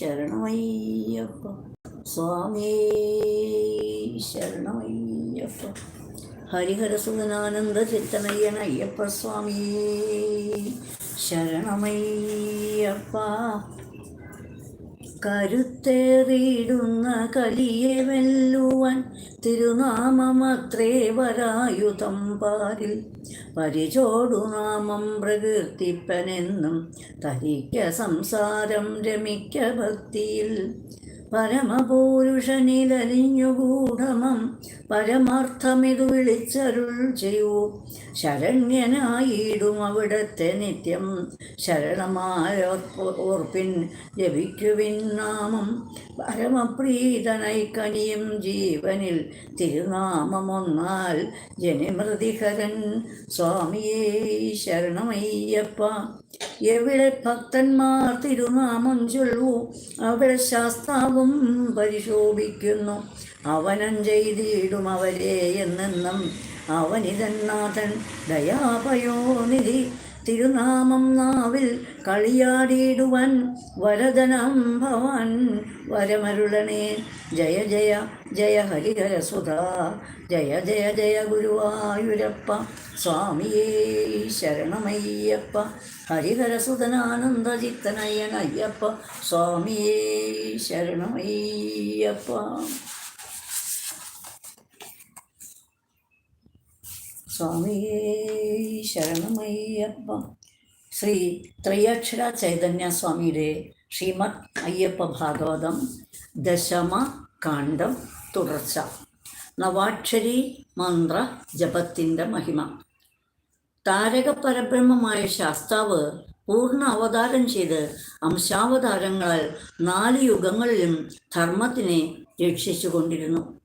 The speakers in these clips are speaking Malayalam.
ശരണമയ്യപ്പ. സ്വാമി ശരണമയ്യപ്പ. ഹരിഹരസുതനാനന്ദ ചിത്തനയ്യൻ അയ്യപ്പ സ്വാമി. ശരണമയ്യപ്പ. കരുത്തേറിയിടുന്ന കലിയെ വെല്ലുവാൻ തിരുനാമമത്രേ വരായുധം പാരിൽ. പരിചോടു നാമം പ്രകീർത്തിപ്പനെന്നും തരിക്ക സംസാരം രമിക്ക ഭക്തിയിൽ. പരമപൂരുഷനിലലിഞ്ഞുകൂടമം പരമാർത്ഥമിതു വിളിച്ചരുൾ ചെയ്യൂ. ശരണ്യനായിടും അവിടത്തെ നിത്യം. ശരണമായ ഓർപ്പിൻ ലഭിക്കുവിൻ നാമം. പരമപ്രീതനായി കനിയും ജീവനിൽ തിരുനാമമൊന്നാൽ ജനിമൃതിഹരൻ സ്വാമിയേ ശരണമയ്യപ്പ. എവിടെ ഭക്തന്മാർ തിരുനാമം ചൊല്ലൂ അവിടെ ശാസ്താവും പരിശോഭിക്കുന്നു. അവനം ചെയ്തിടും അവരെ എന്നെന്നും. അവനിതന്നാഥൻ ദയാപയോനിധി. തിരുനാമം നാവിൽ കളിയാടിയിടുവാൻ വരദനം ഭവൻ. വരമരുളണേ ജയ ജയ ജയ ഹരിഹര സുധാ. ജയ ജയ ജയ ഗുരുവായൂരപ്പ. സ്വാമിയേ ശരണമയ്യപ്പ. ഹരിഹര സുതനാനന്ദചിത്തനയ്യൻ അയ്യപ്പ. സ്വാമിയേ ശരണമയ്യപ്പ. സ്വാമിയേ ശരണമയ്യപ്പ. ശ്രീ ത്രയക്ഷര ചൈതന്യ സ്വാമിയുടെ ശ്രീമദ് അയ്യപ്പ ഭാഗവതം ദശമ കാണ്ഡം തുടർച്ച. നവാക്ഷരി മന്ത്ര ജപത്തിന്റെ മഹിമ. താരക പരബ്രഹ്മമായ ശാസ്താവ് പൂർണ അവതാരം ചെയ്ത് അംശാവതാരങ്ങളാൽ നാല് യുഗങ്ങളിലും ധർമ്മത്തിനെ രക്ഷിച്ചുകൊണ്ടിരുന്നു.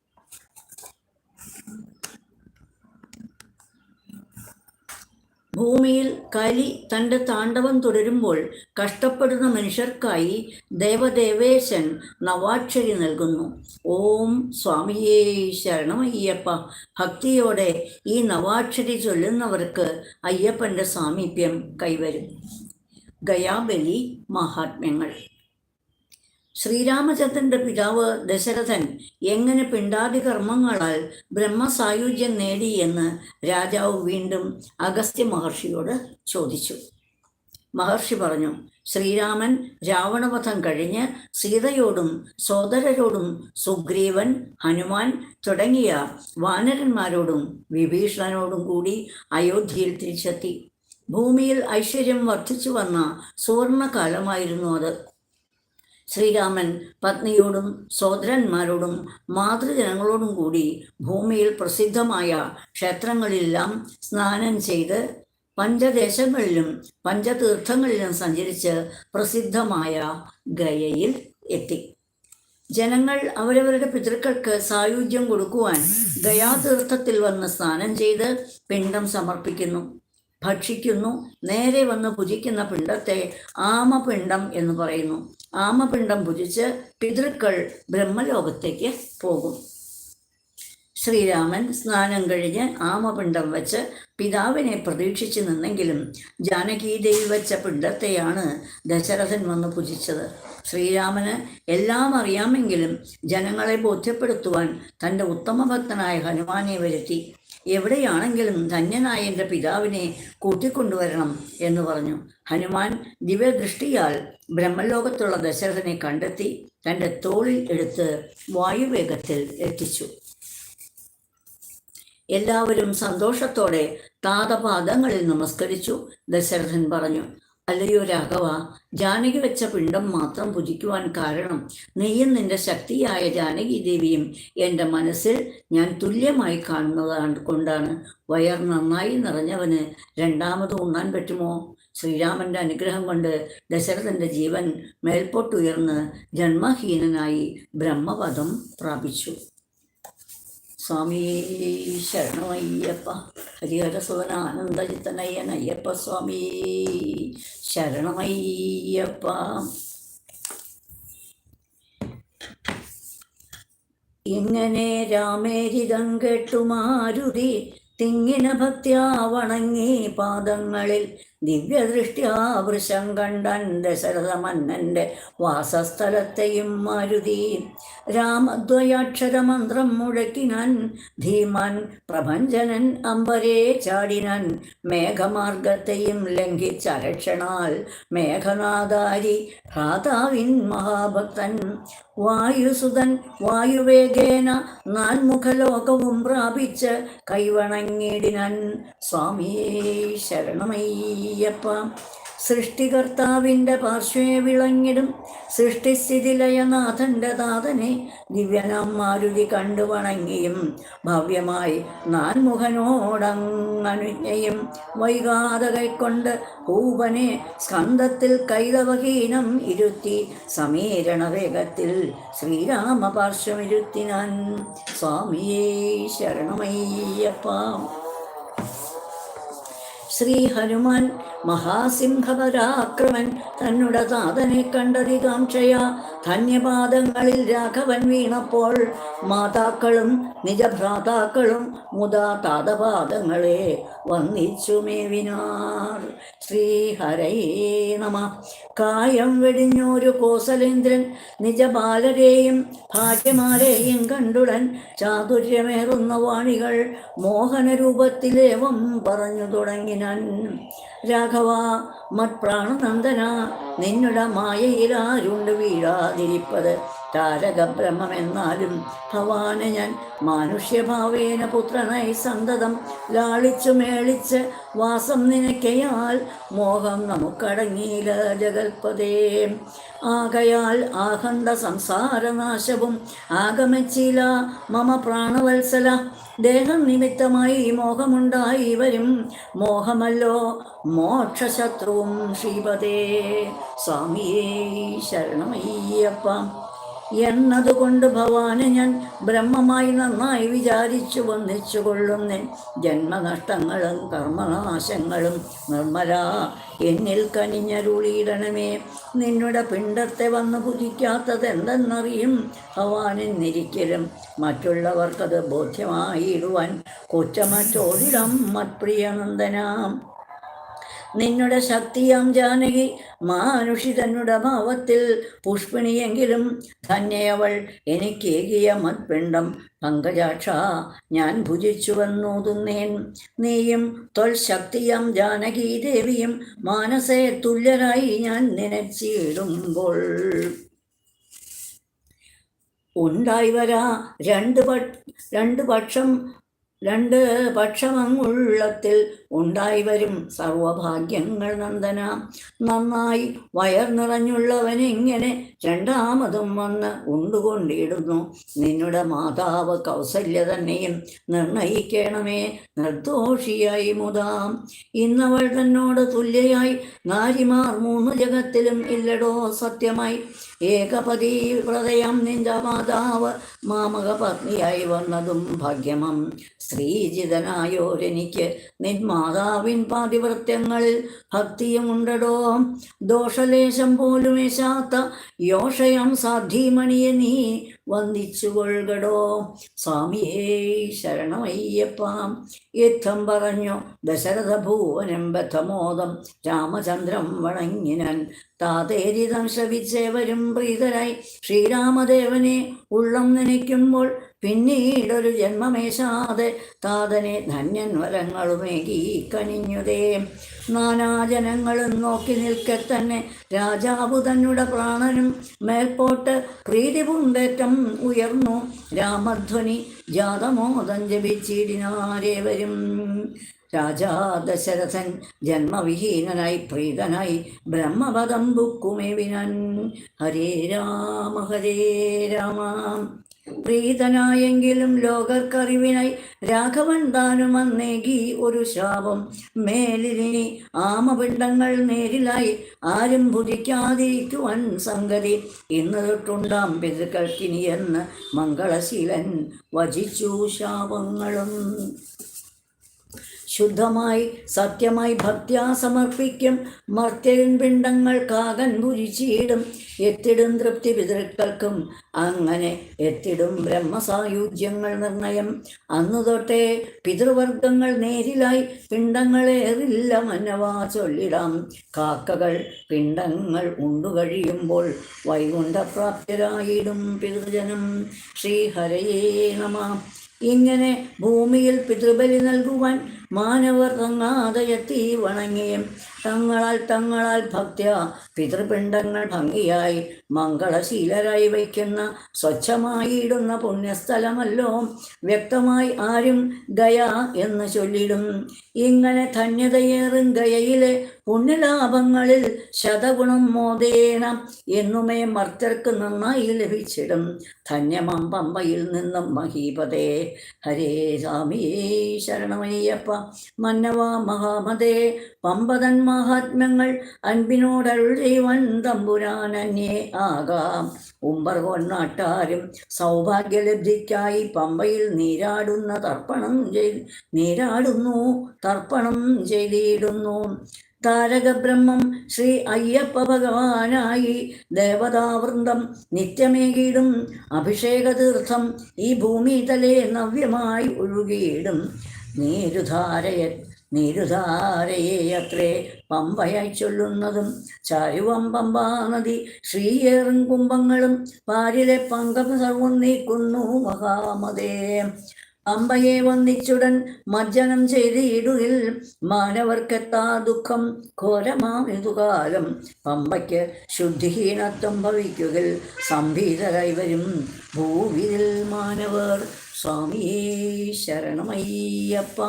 ഭൂമിയിൽ കലി തന്റെ താണ്ഡവം തുടരുമ്പോൾ കഷ്ടപ്പെടുന്ന മനുഷ്യർക്കായി ദേവദേവേശൻ നവാക്ഷരി നൽകുന്നു. ഓം സ്വാമിയേ ശരണം അയ്യപ്പ ഭക്തിയോടെ ഈ നവാക്ഷരി ചൊല്ലുന്നവർക്ക് അയ്യപ്പന്റെ സാമീപ്യം കൈവരും. ഗയാബലി മഹാത്മ്യങ്ങൾ. ശ്രീരാമചന്ദ്രന്റെ പിതാവ് ദശരഥൻ എങ്ങനെ പിണ്ടാതി കർമ്മങ്ങളാൽ ബ്രഹ്മസായുജ്യം നേടി എന്ന് രാജാവ് വീണ്ടും അഗസ്ത്യ മഹർഷിയോട് ചോദിച്ചു. മഹർഷി പറഞ്ഞു ശ്രീരാമൻ രാവണവധം കഴിഞ്ഞ് സീതയോടും സോദരരോടും സുഗ്രീവൻ ഹനുമാൻ തുടങ്ങിയ വാനരന്മാരോടും വിഭീഷണനോടും കൂടി അയോധ്യയിൽ തിരിച്ചെത്തി. ഭൂമിയിൽ ഐശ്വര്യം വർദ്ധിച്ചു വന്ന സുവർണകാലമായിരുന്നു അത്. ശ്രീരാമൻ പത്നിയോടും സോദരന്മാരോടും മാതൃജനങ്ങളോടും കൂടി ഭൂമിയിൽ പ്രസിദ്ധമായ ക്ഷേത്രങ്ങളിലെല്ലാം സ്നാനം ചെയ്ത് പഞ്ചദേശങ്ങളിലും പഞ്ചതീർത്ഥങ്ങളിലും സഞ്ചരിച്ച് പ്രസിദ്ധമായ ഗയയിൽ എത്തി. ജനങ്ങൾ അവരവരുടെ പിതൃക്കൾക്ക് സായുജ്യം കൊടുക്കുവാൻ ഗയാതീർത്ഥത്തിൽ വന്ന് സ്നാനം ചെയ്ത് പിണ്ടം സമർപ്പിക്കുന്നു. ഭക്ഷിക്കുന്നു. നേരെ വന്ന് ഭുജിക്കുന്ന പിണ്ടത്തെ ആമപിണ്ടം എന്ന് പറയുന്നു. ആമപിണ്ടം ഭുജിച്ച് പിതൃക്കൾ ബ്രഹ്മലോകത്തേക്ക് പോകും. ശ്രീരാമൻ സ്നാനം കഴിഞ്ഞ് ആമപിണ്ഡം വച്ച് പിതാവിനെ പ്രതീക്ഷിച്ച് നിന്നെങ്കിലും ജാനകീദേവി വച്ച പിണ്ഡത്തെയാണ് ദശരഥൻ വന്ന് പുജിച്ചത്. ശ്രീരാമന് എല്ലാം അറിയാമെങ്കിലും ജനങ്ങളെ ബോധ്യപ്പെടുത്തുവാൻ തന്റെ ഉത്തമഭക്തനായ ഹനുമാനെ വരുത്തി എവിടെയാണെങ്കിലും ധന്യനായ എന്റെ പിതാവിനെ കൂട്ടിക്കൊണ്ടുവരണം എന്ന് പറഞ്ഞു. ഹനുമാൻ ദിവ്യദൃഷ്ടിയാൽ ബ്രഹ്മലോകത്തുള്ള ദശരഥനെ കണ്ടെത്തി തന്റെ തോളിൽ എടുത്ത് വായുവേഗത്തിൽ എത്തിച്ചു. എല്ലാവരും സന്തോഷത്തോടെ താതപാദങ്ങളിൽ നമസ്കരിച്ചു. ദശരഥൻ പറഞ്ഞു അല്ലയോ രാഘവ ജാനകി വെച്ച പിണ്ടം മാത്രം പുജിക്കുവാൻ കാരണം നീയും നിന്റെ ശക്തിയായ ജാനകി ദേവിയും എന്റെ മനസ്സിൽ ഞാൻ തുല്യമായി കാണുന്നതാണ് കൊണ്ടാണ് വയർ നന്നായി നിറഞ്ഞവന് രണ്ടാമത് ഉണ്ണാൻ പറ്റുമോ? ശ്രീരാമന്റെ അനുഗ്രഹം കൊണ്ട് ദശരഥന്റെ ജീവൻ മേൽപോട്ടുയർന്ന് ജന്മഹീനനായി ബ്രഹ്മപദം പ്രാപിച്ചു. സ്വാമി ശരണമയ്യപ്പ. ഹരിഹരസുവന ആനന്ദചിത്തനയ്യൻ അയ്യപ്പ സ്വാമി ശരണമയ്യപ്പ. ഇങ്ങനെ രാമേരിതം കേട്ടുമാരുതി തിങ്ങിന ഭക്ത്യാ വണങ്ങി പാദങ്ങളിൽ ദിവ്യദൃഷ്ട്യാവൃശം കണ്ടൻ ദശരഥ മന്നന്റെ വാസസ്ഥലത്തെയും മാരുതി. രാമദ്വയാക്ഷരമന്ത്രം മുഴക്കിനൻ ധീമാൻ പ്രഭഞ്ജനൻ അമ്പരേ ചാടിനൻ. മേഘമാർഗത്തെയും ലംഘിച്ചരക്ഷണാൽ മേഘനാദാരി ഭ്രാതാവിൻ മഹാഭക്തൻ. വായുസുതൻ വായുവേഗേന നാൽമുഖലോകവും പ്രാപിച്ച് കൈവണങ്ങിടിനൻ സ്വാമിയേ ശരണമയ്യപ്പ. സൃഷ്ടികർത്താവിന്റെ പാർശ്വേ വിളങ്ങിടും. സൃഷ്ടിസ്ഥിതിലയനാഥന്റെ താതനെ ദിവ്യനാം മാരുതി കണ്ടു വണങ്ങിയും. ഭവ്യമായി നാൻമുഖനോടങ്ങനുജ്ഞയും വൈകാതെ കൈക്കൊണ്ട് പൂവനെ സ്കന്ധത്തിൽ കൈതവഹീനം ഇരുത്തി സമീരണ വേഗത്തിൽ ശ്രീരാമപാർശ്വമിരുത്തിനാൻ. സ്വാമിയേ ശരണമയ്യപ്പ. ശ്രീ ഹനുമാൻ മഹാസിംഹപരാക്രമൻ തന്നുടെ താതനെ കണ്ടതികാംക്ഷയ ധന്യപാദങ്ങളിൽ രാഘവൻ വീണപ്പോൾ മാതാക്കളും നിജഭ്രാതാക്കളും മുതാ താതപാദങ്ങളെ വന്നിച്ചു മേവിനാർ ശ്രീഹരയേ നമ. കായം വെടിഞ്ഞൊരു കോസലേന്ദ്രൻ നിജബാലരെയും ഭാഗ്യമാരെയും കണ്ടുടൻ ചാതുര്യമേറുന്ന വാണികൾ മോഹനരൂപത്തിലേവം പറഞ്ഞു തുടങ്ങിനൻ. രാഘവ മത്പ്രാണനന്ദന നിന്നുടെ മായയിലാരുണ്ട് വീഴാതിരിപ്പത്. താരകബ്രഹ്മമെന്നാലും ഭവാന് ഞാൻ മാനുഷ്യഭാവേന പുത്രനായി സന്തതം ലാളിച്ചു മേളിച്ച് വാസം നിനക്കയാൽ മോഹം നമുക്കടങ്ങിയില്ല ജഗൽപദേ ആകയാൽ ആഹന്ത സംസാരനാശവും ആഗമിച്ചില മമ പ്രാണവത്സല. ദേഹം നിമിത്തമായി മോഹമുണ്ടായി വരും. മോഹമല്ലോ മോക്ഷശത്രുവും ശ്രീപതേ. സ്വാമിയേ ശരണമയ്യപ്പ. എന്നതുകൊണ്ട് ഭവാന് ഞാൻ ബ്രഹ്മമായി നന്നായി വിചാരിച്ചു വന്നിച്ചു കൊള്ളുന്നേൻ ജന്മനഷ്ടങ്ങളും കർമ്മനാശങ്ങളും നിർമ്മല എന്നിൽ കനിഞ്ഞരുളിയിടണമേ. നിന്നുടെ പിണ്ടത്തെ വന്ന് പുതിക്കാത്തത് എന്തെന്നറിയും ഭവാനെന്നിരിക്കലും മറ്റുള്ളവർക്കത് ബോധ്യമായിടുവാൻ കൊച്ചമറ്റോടിടം മത്പ്രിയനന്ദനാം നിന്നുടെ ശക്തിയാം ജാനകി. മാനുഷി തന്നുടെ ഭാവത്തിൽ പുഷ്പിണിയെങ്കിലും ധന്യയവൾ എനിക്കേകിയ മത്പിണ്ഡം. പങ്കജാക്ഷ ഞാൻ ഭുജിച്ചുവെന്നോതുന്നേൻ നീയും തൊൽ ശക്തിയാം ജാനകി ദേവിയും മാനസേ തുല്യരായി ഞാൻ നനച്ചിടുമ്പോൾ. ഉണ്ടായി വരാ. രണ്ട് പ രണ്ട് പക്ഷം രണ്ട് പക്ഷമങ്ങുള്ളത്തിൽ ഉണ്ടായി വരും സർവഭാഗ്യങ്ങൾ നന്ദന. നന്നായി വയർ നിറഞ്ഞുള്ളവനിങ്ങനെ രണ്ടാമതും വന്ന് ഉണ്ടുകൊണ്ടിടുന്നു. നിന്നുടെ മാതാവ് കൗസല്യ തന്നെയും നിർണയിക്കണമേ. നിർദോഷിയായി മുതാം. ഇന്നവൾ തന്നോട് തുല്യയായി. നാരിമാർ മൂന്ന് ജഗത്തിലും ഇല്ലടോ സത്യമായി. ഏകപതി ഹൃദയം നിന്റെ മാതാവ് മാമക പത്നിയായി വന്നതും ഭാഗ്യമം. ശ്രീജിതനായോരെനിക്ക് നിൻ മാതാവിൻ പാതിവൃത്യങ്ങളിൽ ഭക്തിയുമുണ്ടടോ ദോഷലേശം പോലും ഏശാത്ത യോഷയം സാധ്യമണിയെ നീ വന്ദിച്ചുകൊള്ളുകടോ സ്വാമിയേ ശരണമയ്യപ്പാം. യുദ്ധം പറഞ്ഞു ദശരഥ ഭൂവനം ബദ്ധമോദം രാമചന്ദ്രം വണങ്ങിനൻ. താതേരിതം ശ്രവിച്ചേവരും പ്രീതരായി. ശ്രീരാമദേവനെ ഉള്ളം നനയ്ക്കുമ്പോൾ പിന്നീടൊരു ജന്മമേശാതെ താതനെ ധന്യൻ വരങ്ങളുമേകി കനിഞ്ഞുതേ. നാനാജനങ്ങളും നോക്കി നിൽക്കെ തന്നെ രാജാവ് തന്നെ പ്രാണനും മേൽപോട്ട് പ്രീതി പൂണ്ടേറ്റം ഉയർന്നു. രാമധ്വനി ജാതമോദം ജപിച്ചിടിനാരേവരും. രാജാ ദശരഥൻ ജന്മവിഹീനനായി പ്രീതനായി ബ്രഹ്മപദം ബുക്കുമേവിനൻ. ഹരേ രാമ ഹരേ രാമ. പ്രീതനായെങ്കിലും ലോകർക്കറിവിനായി രാഘവൻ താനും അന്നേകി ഒരു ശാപം. മേലിനി ആമപിണ്ടങ്ങൾ നേരിലായി ആരും ഭുജിക്കാതിരിക്കുവാൻ സംഗതി. ഇന്ന് തൊട്ടുണ്ടാം പിതൃക്കൾക്കിനിയെന്ന് മംഗളശീലൻ വചിച്ചു ശാപങ്ങളും. ശുദ്ധമായി സത്യമായി ഭക്ത്യാ സമർപ്പിക്കും. മർത്യൻ പിണ്ടങ്ങൾ കാകൻ പുരിച്ചിടും എത്തിടും തൃപ്തി പിതൃക്കൾക്കും. അങ്ങനെ എത്തിടും ബ്രഹ്മസായുജ്യങ്ങൾ നിർണയം. അന്നു തൊട്ടേ പിതൃവർഗങ്ങൾ നേരിലായി പിണ്ടങ്ങളേറില്ല മനവാ ചൊല്ലിടാം. കാക്കകൾ പിണ്ടങ്ങൾ ഉണ്ടു കഴിയുമ്പോൾ വൈകുണ്ഠപ്രാപ്തരായിടും പിതൃജനം. ശ്രീഹരയേ നമ. ഇങ്ങനെ ഭൂമിയിൽ പിതൃബലി നൽകുവാൻ മാനവർ തങ്ങാതയെത്തി വണങ്ങിയും. തങ്ങളാൽ തങ്ങളാൽ ഭക്ത്യ. പിതൃപിണ്ഡങ്ങൾ ഭംഗിയായി മംഗളശീലരായി വയ്ക്കുന്ന സ്വച്ഛമായിടുന്ന പുണ്യസ്ഥലമല്ലോ. വ്യക്തമായി ആരും ഗയ എന്ന് ചൊല്ലിടും. ഇങ്ങനെ ധന്യതയേറും ഗയയിലെ പുണ്യലാഭങ്ങളിൽ ശതഗുണം മോദേണം എന്നുമേ മർത്തർക്ക് നന്നായി ലഭിച്ചിടും. ധന്യമം പമ്പയിൽ നിന്നും മഹീപതേ. ഹരേ സ്വാമിയേ ശരണമയ്യപ്പ. മന്നവ മഹാമതേ. പമ്പതൻ മഹാത്മ്യങ്ങൾ അൻപിനോടരുൾ ചെയ്യുവൻ തമ്പുരാനന്യേ ആകാം. ഉമ്പർ കൊന്നാട്ടാരും സൗഭാഗ്യലബ്ധിക്കായി പമ്പയിൽ നീരാടുന്ന തർപ്പണം ചെയ് നീരാടുന്നു തർപ്പണം ചെയ്തിടുന്നു. താരകബ്രഹ്മം ശ്രീ അയ്യപ്പ ഭഗവാനായി ദേവതാവൃന്ദം നിത്യമേകിടും. അഭിഷേകതീർത്ഥം ഈ ഭൂമിതലേ നവ്യമായി ഒഴുകിയിടും. നീരുധാരയ നീരുധാരയെ അത്രേ. പമ്പയായി ചൊല്ലുന്നതും ചാരുവം പമ്പാ നദി ശ്രീയേറും കുംഭങ്ങളും പാരിലെ പങ്കം സർവം നീക്കുന്നു മഹാമതേ. പമ്പയെ വന്നിച്ചുടൻ മജ്ജനം ചെയ്തിടുകിൽ മാനവർക്കെത്താ ദുഃഖം ഘോരമാമിതുകാലം പമ്പയ്ക്ക് ശുദ്ധിഹീനത്വം ഭവിക്കുകിൽ സംഭീതരായി വരും ഭൂവിൽ മാനവർ. സ്വാമിയേ ശരണമയ്യപ്പ.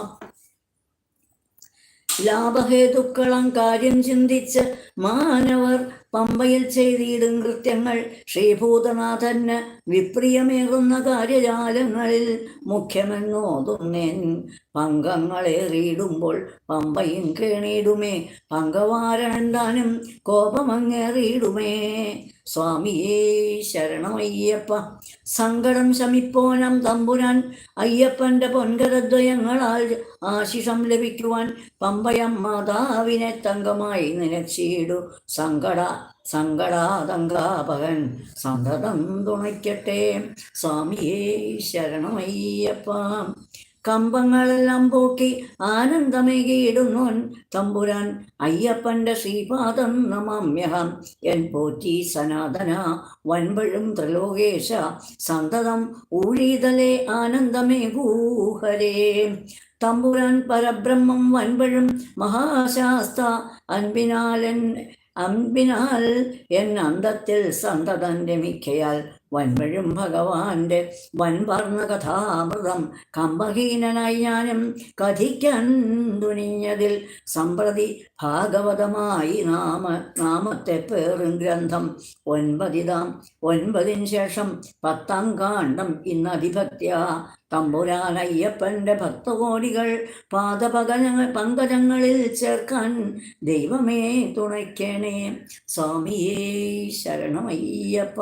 ലാഭഹേതുക്കളും കാര്യം ചിന്തിച്ച് മാനവർ പമ്പയിൽ ചെയ്തിടും കൃത്യങ്ങൾ. ശ്രീഭൂതനാഥന് വിപ്രിയമേകുന്ന കാര്യജാലങ്ങളിൽ മുഖ്യമെന്നോതുന്നേൻ. പങ്കങ്ങളേറിയിടുമ്പോൾ പമ്പയും കേണിയിടുമേ. പങ്കവാരണന്താനും കോപമങ്ങേറിയിടുമേ. സ്വാമിയേ ശരണമയ്യപ്പ സങ്കടം ശമിപ്പോനം തമ്പുരാൻ. അയ്യപ്പന്റെ പൊൻകരദ്വയങ്ങളാൽ ആശിഷം ലഭിക്കുവാൻ പമ്പയം മാതാവിനെ തങ്കമായി നിലച്ചിടു. സങ്കട സങ്കടാതങ്കാപകൻ സന്തതം തുണയ്ക്കട്ടെ. സ്വാമിയേ ശരണമയ്യപ്പ കമ്പങ്ങളെല്ലാം പോക്കി ആനന്ദമേകിയിടുന്നോൻ തമ്പുരാൻ. അയ്യപ്പന്റെ ശ്രീപാദം നമാമ്യഹം. എൻ പോറ്റി സനാതന വൻപഴും ത്രിലോകേശ സന്തതം ഊഴീതലേ ആനന്ദമേകൂഹരേ. തമ്പുരാൻ പരബ്രഹ്മം വൻപഴും മഹാശാസ്ത അൻപിനാലൻ അൻപിനാൽ എൻ അന്തത്തിൽ സന്തതൻ രമിക്കയാൽ വൻവഴും ഭഗവാന്റെ വൻപർണ കഥാമൃതം കമ്പഹീനനായി ഞാനും കഥിക്കാൻ തുനിഞ്ഞതിൽ സമ്പ്രതി ഭാഗവതമായി നാമ നാമത്തെ പേറും ഗ്രന്ഥം. ഒൻപതിതാം ഒൻപതിന് ശേഷം പത്താം കാണ്ഡം ഇന്ന് തമ്പുരാൻ തമ്പുരാനയ്യപ്പന്റെ ഭക്തകോടികൾ പാദപകജങ്ങൾ പങ്കജങ്ങളിൽ ചേർക്കാൻ ദൈവമേ തുണയ്ക്കണേ. സ്വാമിയേ ശരണമയ്യപ്പ.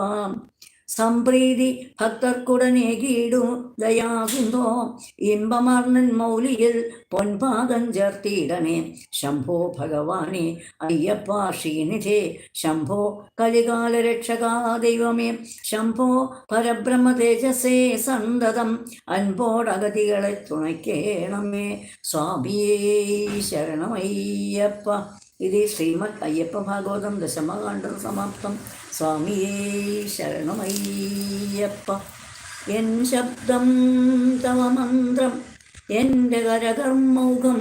സംപ്രീതി ഭക്തർക്കുടനേകീടും ദയാകുന്നോ ഇമ്പമർണൻ മൗലിയിൽ പൊൻപാദം ചേർത്തിടണേ. ശംഭോ ഭഗവാനെ അയ്യപ്പ ശ്രീനിധേ ശംഭോ കലികാല രക്ഷകാ ദൈവമേ. ശംഭോ പരബ്രഹ്മ തേജസേ സന്തതം. അൻപോടഗതികളെ തുണയ്ക്കേണമേ. സ്വാമിയേ ശരണമയ്യപ്പ. ഇത് ശ്രീമദ് അയ്യപ്പ ഭാഗവതം ദശമകാണ്ഡം സമാപ്തം. സ്വാമിയേ ശരണമയ്യപ്പ. എൻ ശബ്ദം തവ മന്ത്രം. എന്റെ കരകർമ്മൗഖം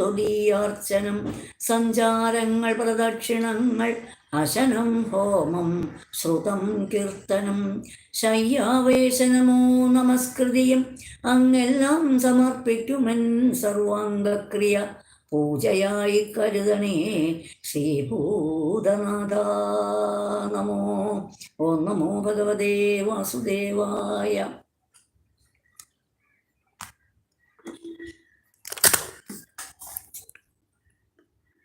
തൊടിയാർച്ചനം. സഞ്ചാരങ്ങൾ പ്രദക്ഷിണങ്ങൾ അശനം ഹോമം ശ്രുതം കീർത്തനം. ശയ്യാവേശനമോ നമസ്കൃതിയും അങ്ങെല്ലാം സമർപ്പിക്കുമെൻ സർവാംഗക്രിയ. പൂജയായി കരുതണേ. ശ്രീഭൂതനാഥ നമോ. ഓ നമോ ഭഗവതേ വാസുദേവായ